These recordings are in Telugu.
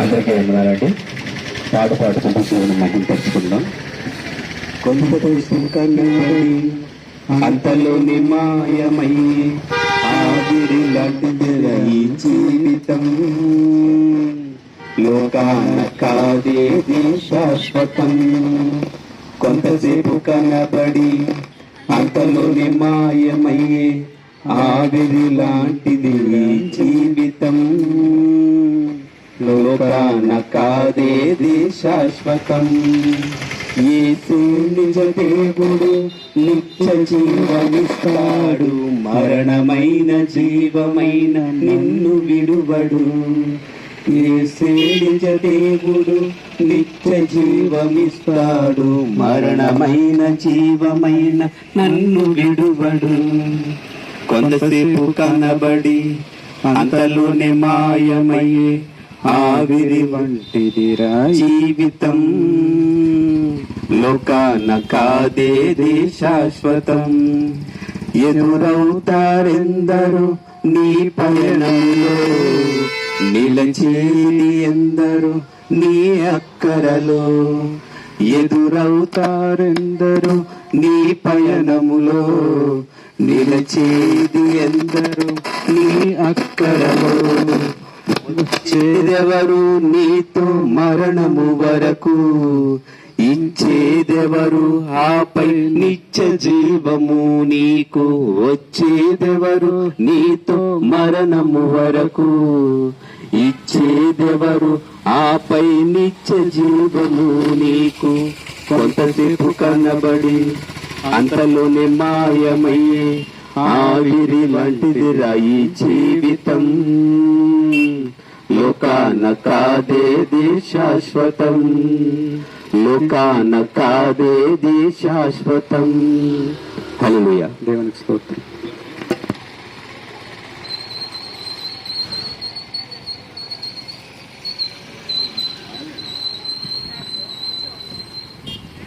అందరికీ వందనాలండి. పాట పాడుకుంటూ దేవుని మహిమ తెచ్చుకుందాం కొందరు సుఖనబడి అంతలోని మాయమై ఆవిరి లాంటిదిరా ఈ జీవితం. లోకాన కాదేది శాశ్వతం. కొంతసేపు కనబడి అంతలోని మాయమయ్యే ఆవిరి లాంటిది జీవితం. లోకాన కాదేది శాశ్వతం నిజ దేవుడు నిత్య జీవమిస్తాడు. మరణమైన జీవమైన నిన్ను విడువడు. నిజ దేవుడు నిత్య జీవమిస్తాడు. మరణమైన జీవమైన నన్ను విడువడు. కొంతసేపు కనబడి అంతలోనే మాయమయ్యే ఆవిరి వంటిదిరా జీవితం లోకాన కాదేది శాశ్వతం ఎదురవుతారెందరు నీ పయనంలో నిలచేది ఎందరు నీ అక్కరలో. ఎదురవుతారెందరు నీ పయనములో నిలచేది ఎందరు నీ అక్కరలో. ఇచ్చేదెవరు నీతో మరణము వరకు? ఇచ్చేదెవరు ఆపై నిత్య జీవము నీకు? వచ్చేదెవరు నీతో మరణము వరకు? ఇచ్చేదెవరు ఆపై నిత్య జీవము నీకు? కొంతసేపు కనబడి అంతలోనే మాయమయ్యే ఆవిరి వంటిది రాయి జీవితం. లోకాన కాదేది శాశ్వతం. లోకాన కాదేది శాశ్వతం. హల్లెలూయా. దేవునికి స్తోత్రం.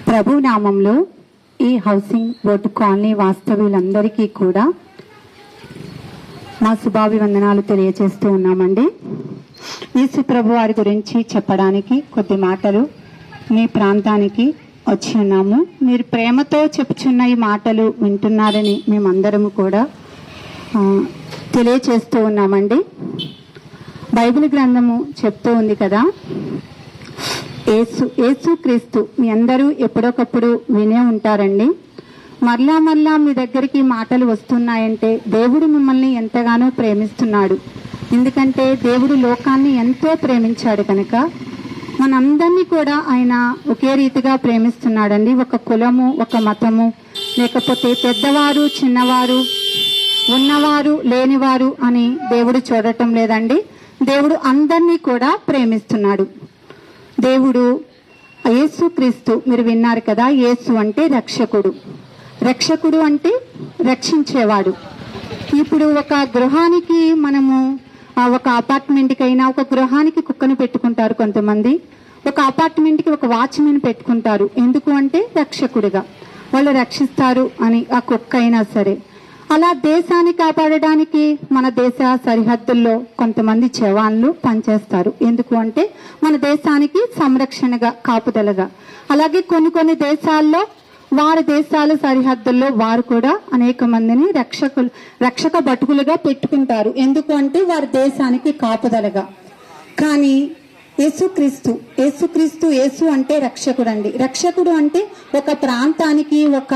ప్రభు నామంలో ఈ హౌసింగ్ బోర్డు కాలనీ వాస్తవ్యులందరికీ కూడా మా శుభాభివందనాలు తెలియజేస్తూ ఉన్నామండి. యేసు ప్రభు వారి గురించి చెప్పడానికి కొద్ది మాటలు మీ ప్రాంతానికి వచ్చి ఉన్నాము. మీరు ప్రేమతో చెప్పుచున్న ఈ మాటలు వింటున్నారని మేమందరము కూడా తెలియచేస్తూ ఉన్నామండి. బైబిల్ గ్రంథము చెప్తూ ఉంది కదా ఏసు ఏసు క్రీస్తు మీ అందరూ ఎప్పుడొకప్పుడు వినే ఉంటారండి. మరలా మరలా మీ దగ్గరికి మాటలు వస్తున్నాయంటే దేవుడు మిమ్మల్ని ఎంతగానో ప్రేమిస్తున్నాడు. ఎందుకంటే దేవుడు లోకాన్ని ఎంతో ప్రేమించాడు కనుక మనందరినీ కూడా ఆయన ఒకే రీతిగా ప్రేమిస్తున్నాడండి. ఒక కులము ఒక మతము లేకపోతే పెద్దవారు చిన్నవారు ఉన్నవారు లేనివారు అని దేవుడు చూడటం లేదండి. దేవుడు అందరినీ కూడా ప్రేమిస్తున్నాడు. దేవుడు యేసుక్రీస్తు మీరు విన్నారు కదా యేసు అంటే రక్షకుడు. రక్షకుడు అంటే రక్షించేవాడు. ఇప్పుడు ఒక గృహానికి మనము ఆ, ఒక అపార్ట్మెంట్కి అయినా ఒక గృహానికి కుక్కను పెట్టుకుంటారు కొంతమంది. ఒక అపార్ట్మెంట్కి ఒక వాచ్మెన్ పెట్టుకుంటారు. ఎందుకు అంటే రక్షకుడిగా. వాళ్ళు రక్షిస్తారు అని ఆ కుక్క అయినా సరే. అలా దేశాన్ని కాపాడడానికి మన దేశ సరిహద్దుల్లో కొంతమంది జవాన్లు పనిచేస్తారు. ఎందుకు అంటే మన దేశానికి సంరక్షణగా కాపుదలగా. అలాగే కొన్ని కొన్ని దేశాల్లో వారి దేశాల సరిహద్దుల్లో వారు కూడా అనేక మందిని రక్షకులు రక్షక భటుకులుగా పెట్టుకుంటారు. ఎందుకు అంటే వారి దేశానికి కాపుదలగా. కానీ యేసుక్రీస్తు యేసుక్రీస్తు యేసు అంటే రక్షకుడు అండి రక్షకుడు అంటే ఒక ప్రాంతానికి ఒక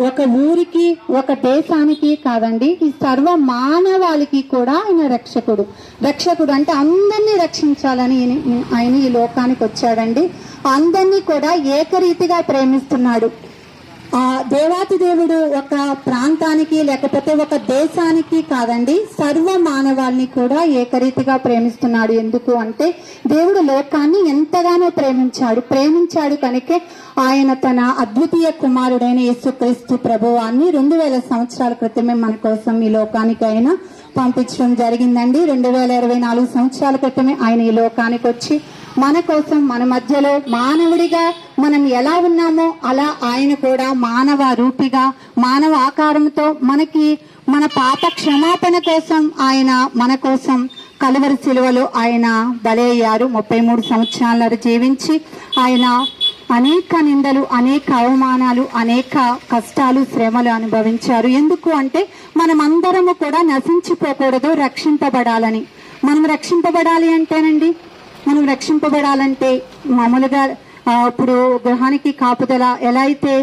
ఒక ఊరికి ఒక దేశానికి కాదండి ఈ సర్వ మానవాళికి కూడా ఆయన రక్షకుడు. రక్షకుడు అంటే అందరినీ రక్షించాలని ఆయన ఈ లోకానికి వచ్చాడండి. అందరినీ కూడా ఏకరీతిగా ప్రేమిస్తున్నాడు. ఆ దేవాతి దేవుడు ఒక ప్రాంతానికి లేకపోతే ఒక దేశానికి కాదండి సర్వ మానవాల్ని కూడా ఏకరీతిగా ప్రేమిస్తున్నాడు. ఎందుకు అంటే దేవుడు లోకాన్ని ఎంతగానో ప్రేమించాడు. ప్రేమించాడు కనుకే ఆయన తన అద్వితీయ కుమారుడైన యేసుక్రీస్తు ప్రభువాన్ని రెండు వేల సంవత్సరాల క్రితమే మన కోసం ఈ లోకానికి ఆయన పంపించడం జరిగిందండి. రెండు వేల ఇరవై నాలుగు సంవత్సరాల క్రితమే ఆయన ఈ లోకానికి వచ్చి మన కోసం మన మధ్యలో మానవుడిగా మనం ఎలా ఉన్నామో అలా ఆయన కూడా మానవ రూపిగా మానవ ఆకారంతో మనకి మన పాప క్షమాపణ కోసం ఆయన మన కోసం కలువరి శిలువలో ఆయన బలయ్యారు ముప్పై మూడు సంవత్సరాల జీవించి ఆయన అనేక నిందలు అనేక అవమానాలు అనేక కష్టాలు శ్రమలు అనుభవించారు. ఎందుకు అంటే మనమందరము కూడా నశించిపోకూడదు రక్షింపబడాలని. మనం రక్షింపబడాలి అంటేనండి మనం రక్షింపబడాలంటే మామూలుగా ఇప్పుడు గృహానికి కాపుదల ఎలా అయితే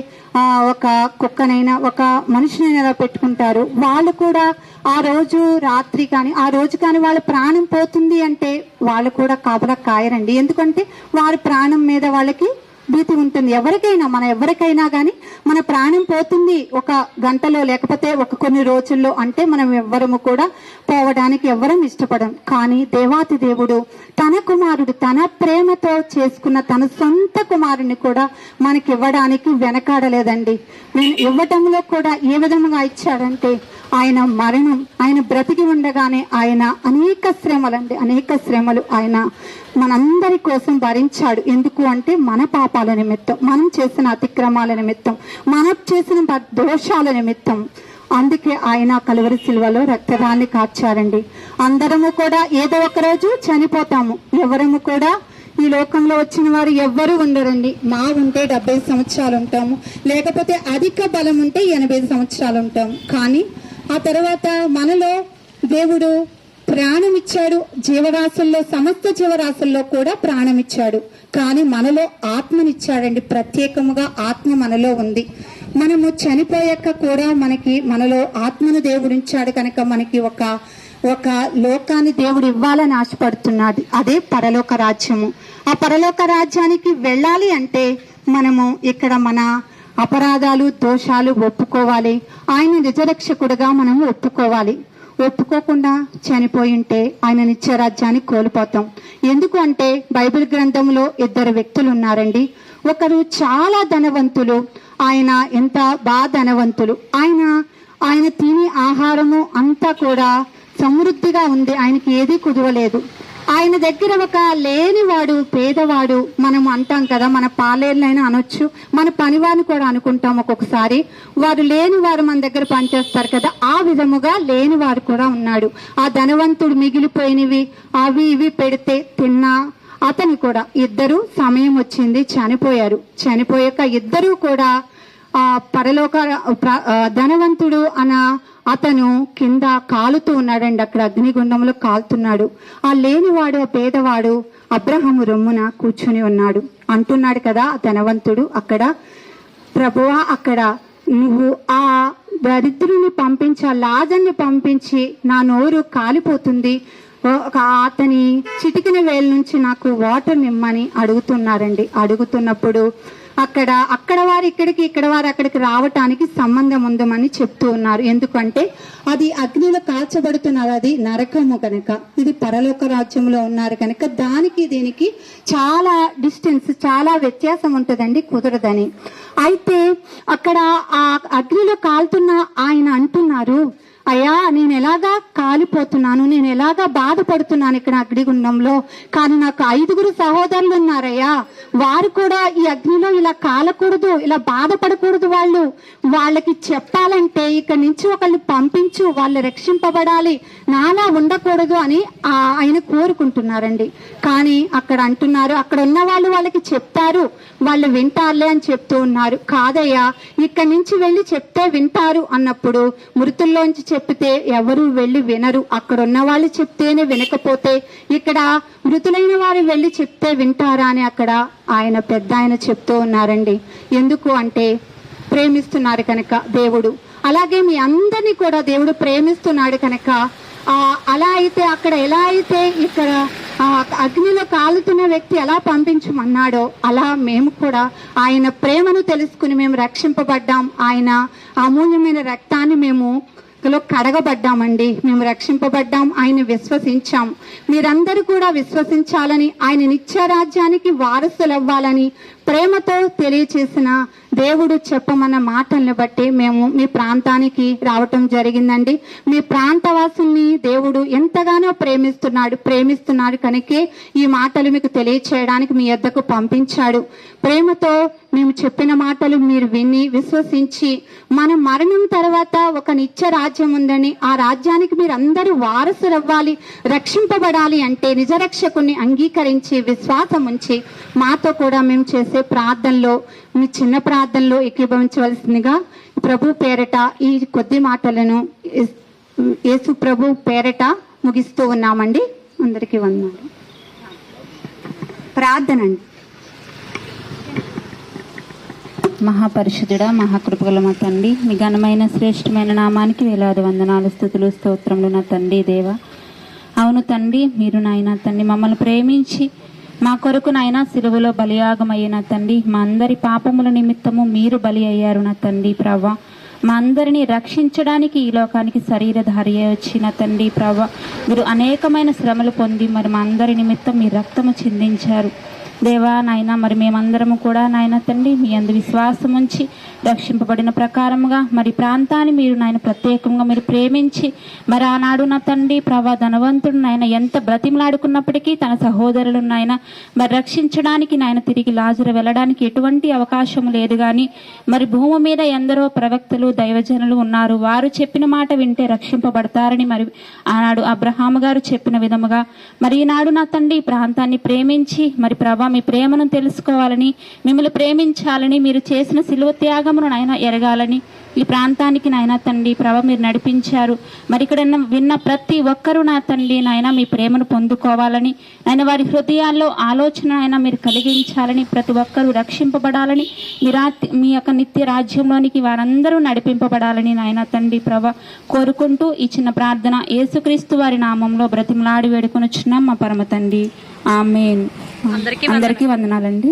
ఒక కుక్కనైనా ఒక మనిషినైనా ఎలా పెట్టుకుంటారు వాళ్ళు కూడా ఆ రోజు రాత్రి కానీ ఆ రోజు కానీ వాళ్ళ ప్రాణం పోతుంది అంటే వాళ్ళు కూడా కాపులా కాయరండి. ఎందుకంటే వారి ప్రాణం మీద వాళ్ళకి భీతి ఉంటుంది. ఎవరికైనా మన ఎవరికైనా కానీ మన ప్రాణం పోతుంది ఒక గంటలో లేకపోతే ఒక కొన్ని రోజుల్లో అంటే మనం ఎవ్వరము కూడా పోవడానికి ఎవ్వరం ఇష్టపడం. కానీ దేవాతి దేవుడు తన కుమారుడు తన ప్రేమతో చేసుకున్న తన సొంత కుమారుని కూడా మనకి ఇవ్వడానికి వెనకాడలేదండి. నేను ఇవ్వటంలో కూడా ఏ విధంగా ఇచ్చాడంటే ఆయన మరణం ఆయన బ్రతికి ఉండగానే ఆయన అనేక శ్రమలండి అనేక శ్రమలు ఆయన మనందరి కోసం భరించాడు. ఎందుకు అంటే మన పాపాల నిమిత్తం మనం చేసిన అతిక్రమాల నిమిత్తం మనం చేసిన దోషాల నిమిత్తం. అందుకే ఆయన కలువరి శిల్వలో రక్తదాన్ని కార్చారండి. అందరము కూడా ఏదో ఒక రోజు చనిపోతాము. ఎవరము కూడా ఈ లోకంలో వచ్చిన వారు ఎవ్వరూ ఉండరండి. మా ఉంటే డెబ్బై సంవత్సరాలు ఉంటాము. లేకపోతే అధిక బలం ఉంటే ఎనభై సంవత్సరాలు ఉంటాము. కానీ ఆ తర్వాత మనలో దేవుడు ప్రాణం ఇచ్చాడు జీవరాశుల్లో సమస్త జీవరాశుల్లో కూడా ప్రాణం ఇచ్చాడు కానీ మనలో ఆత్మనిచ్చాడండి. ప్రత్యేకముగా ఆత్మ మనలో ఉంది. మనము చనిపోయాక కూడా మనకి మనలో ఆత్మను దేవుడించాడు కనుక మనకి ఒక ఒక లోకాన్ని దేవుడు ఇవ్వాలని ఆశపడుతున్నాడు. అదే పరలోక రాజ్యము. ఆ పరలోక రాజ్యానికి వెళ్ళాలి అంటే మనము ఇక్కడ మన అపరాధాలు దోషాలు ఒప్పుకోవాలి. ఆయన నిజరక్షకుడుగా మనం ఒప్పుకోవాలి. ఒప్పుకోకుండా చనిపోయి ఉంటే ఆయన నిత్య రాజ్యాన్ని కోల్పోతాం. ఎందుకు అంటే బైబిల్ గ్రంథంలో ఇద్దరు వ్యక్తులు ఉన్నారండి ఒకరు చాలా ధనవంతులు ఆయన ఎంత బాగా ధనవంతులు. ఆయన ఆయన తినే ఆహారము అంతా కూడా సమృద్ధిగా ఉంది. ఆయనకి ఏది కుదవలేదు. ఆయన దగ్గర ఒక లేనివాడు పేదవాడు మనం అంటాం కదా మన పాలేళ్ళైనా అనొచ్చు మన పనివారిని కూడా అనుకుంటాం ఒక్కొక్కసారి. వారు లేని వారు మన దగ్గర పనిచేస్తారు కదా ఆ విధముగా లేని వారు కూడా ఉన్నాడు. ఆ ధనవంతుడు మిగిలిపోయినవి అవి ఇవి పెడితే తిన్నా అతను కూడా ఇద్దరు సమయం వచ్చింది చనిపోయారు. చనిపోయాక ఇద్దరూ కూడా ఆ పరలోక ధనవంతుడు అన అతను కింద కాలుతూ ఉన్నాడండి. అక్కడ అగ్నిగుండంలో కాలుతున్నాడు. ఆ లేనివాడు ఆ పేదవాడు అబ్రహము రొమ్మున కూర్చుని ఉన్నాడు. అంటున్నాడు కదా ధనవంతుడు అక్కడ ప్రభువా అక్కడ నువ్వు ఆ దరిద్రుని పంపించి ఆ లాజన్ని పంపించి నా నోరు కాలిపోతుంది. ఒక అతని చిటికిన వేల నుంచి నాకు వాటర్ నిమ్మని అడుగుతున్నారండి. అడుగుతున్నప్పుడు అక్కడ అక్కడ వారు ఇక్కడికి ఇక్కడ వారు అక్కడికి రావటానికి సంబంధం ఉందమని చెప్తూ ఉన్నారు. ఎందుకంటే అది అగ్నిలో కాల్చబడుతున్నారు. అది నరకము కనుక. ఇది పరలోక రాజ్యంలో ఉన్నారు కనుక. దానికి దీనికి చాలా డిస్టెన్స్ చాలా వ్యత్యాసం ఉంటుందండి కుదరదని. అయితే అక్కడ ఆ అగ్నిలో కాలుతున్న ఆయన అంటున్నారు అయ్యా నేను ఎలాగా కాలిపోతున్నాను నేను ఎలాగా బాధపడుతున్నాను ఇక్కడ అగ్నిగుండంలో? కానీ నాకు ఐదుగురు సహోదరులు ఉన్నారయ్యా. వారు కూడా ఈ అగ్నిలో ఇలా కాలకూడదు ఇలా బాధపడకూడదు వాళ్ళు. వాళ్ళకి చెప్పాలంటే ఇక్కడ నుంచి ఒకళ్ళు పంపించు వాళ్ళు రక్షింపబడాలి. నాలా ఉండకూడదు అని ఆయన కోరుకుంటున్నారండి. కానీ అక్కడ అంటున్నారు అక్కడ ఉన్న వాళ్ళు వాళ్ళకి చెప్తారు వాళ్ళు వింటారులే అని చెప్తూ ఉన్నారు. కాదయ్యా ఇక్కడి నుంచి వెళ్ళి చెప్తే వింటారు అన్నప్పుడు మృతుల్లోంచి చెప్తే ఎవరు వెళ్ళి వినరు. అక్కడ ఉన్న వాళ్ళు చెప్తేనే వినకపోతే ఇక్కడ మృతులైన వారు వెళ్ళి చెప్తే వింటారా అని అక్కడ ఆయన పెద్ద ఆయన చెప్తూ ఉన్నారండి. ఎందుకు అంటే ప్రేమిస్తున్నారు కనుక దేవుడు. అలాగే మీ అందరినీ కూడా దేవుడు ప్రేమిస్తున్నాడు కనుక ఆ అలా అయితే అక్కడ ఎలా అయితే ఇక్కడ ఆ అగ్నిలో కాలుతున్న వ్యక్తి ఎలా పంపించమన్నాడో అలా మేము కూడా ఆయన ప్రేమను తెలుసుకుని మేము రక్షింపబడ్డాం. ఆయన అమూల్యమైన రక్తాన్ని మేము లో కడగబడ్డామండి. మేము రక్షింపబడ్డాం ఆయన విశ్వసించాం. మీరందరూ కూడా విశ్వసించాలని ఆయన నిత్య రాజ్యానికి వారసులు అవ్వాలని ప్రేమతో తెలియచేసిన దేవుడు చెప్పమన్న మాటలను బట్టి మేము మీ ప్రాంతానికి రావటం జరిగిందండి. మీ ప్రాంతవాసుల్ని దేవుడు ఎంతగానో ప్రేమిస్తున్నాడు ప్రేమిస్తున్నాడు కనుకే ఈ మాటలు మీకు తెలియచేయడానికి మీ యొద్దకు పంపించాడు. ప్రేమతో మేము చెప్పిన మాటలు మీరు విని విశ్వసించి మన మరణం తర్వాత ఒక నిత్య రాజ్యం ఉందని ఆ రాజ్యానికి మీరు అందరూ వారసులవ్వాలి రక్షింపబడాలి అంటే నిజరక్షకుని అంగీకరించి విశ్వాసం ఉంచి మాతో కూడా మేము చేసే ప్రార్థనలో మీ చిన్న ప్రార్థనలో ఏకీభవించవలసిందిగా ప్రభు పేరట ఈ కొద్ది మాటలను యేసు- ప్రభు పేరట ముగిస్తూ ఉన్నామండి. అందరికీ వందనాలు. ప్రార్థన అండి. మహాపరిశుద్ధుడా మహాకృపగల మా తండ్రి మీ ఘనమైన శ్రేష్టమైన నామానికి వేలాది వందనాలు స్థుతులు స్తోత్రములు నా తండ్రి దేవ. అవును తండ్రి మీరు నాయన తండ్రి మమ్మల్ని ప్రేమించి మా కొరకు నాయన సిలువలో బలియాగమయ్యిన తండ్రి మా అందరి పాపముల నిమిత్తము మీరు బలి అయ్యారు నా తండ్రి ప్రవ్వ. మా అందరినీ రక్షించడానికి ఈ లోకానికి శరీరధారి వచ్చిన తండ్రి ప్రవ్వ. మీరు అనేకమైన శ్రమలు పొంది మరి మా అందరి నిమిత్తం మీ రక్తము చిందించారు. దేవా నాయన మరి మేమందరము కూడా నాయన తండ్రి మీ అందు విశ్వాసం ఉంచి రక్షింపబడిన ప్రకారముగా మరి ప్రాంతాన్ని మీరు నాయన ప్రత్యేకంగా మీరు ప్రేమించి మరి ఆనాడు నా తండ్రి ప్రభా ధనవంతుడు నాయన ఎంత బ్రతిమలాడుకున్నప్పటికీ తన సహోదరులు నాయన మరి రక్షించడానికి నాయన తిరిగి లాజరు వెళ్ళడానికి ఎటువంటి అవకాశం లేదు. కానీ మరి భూమి మీద ఎందరో ప్రవక్తలు దైవజనులు ఉన్నారు. వారు చెప్పిన మాట వింటే రక్షింపబడతారని మరి ఆనాడు అబ్రహాము గారు చెప్పిన విధముగా మరి ఈనాడు నా తండ్రి ఈ ప్రాంతాన్ని ప్రేమించి మరి ప్రభా మీ ప్రేమను తెలుసుకోవాలని మిమ్మల్ని ప్రేమించాలని మీరు చేసిన శిలువ త్యాగం త్యాగమును నాయన ఎరగాలని. ఈ ప్రాంతానికి నాయన తండ్రి ప్రభ మీరు నడిపించారు. మరి ఇక్కడ విన్న ప్రతి ఒక్కరూ నా తండ్రి నాయన మీ ప్రేమను పొందుకోవాలని. ఆయన వారి హృదయాల్లో ఆలోచన ఆయన మీరు కలిగించాలని ప్రతి ఒక్కరూ రక్షింపబడాలని. మీ మీ యొక్క నిత్య రాజ్యంలోనికి వారందరూ నడిపింపబడాలని నాయన తండ్రి ప్రభ కోరుకుంటూ ఈ చిన్న ప్రార్థన యేసుక్రీస్తు వారి నామంలో బ్రతిమలాడి వేడుకొనొచ్చున్నాం మా పరమ తండ్రి. ఆమెన్. అందరికీ వందనాలండి.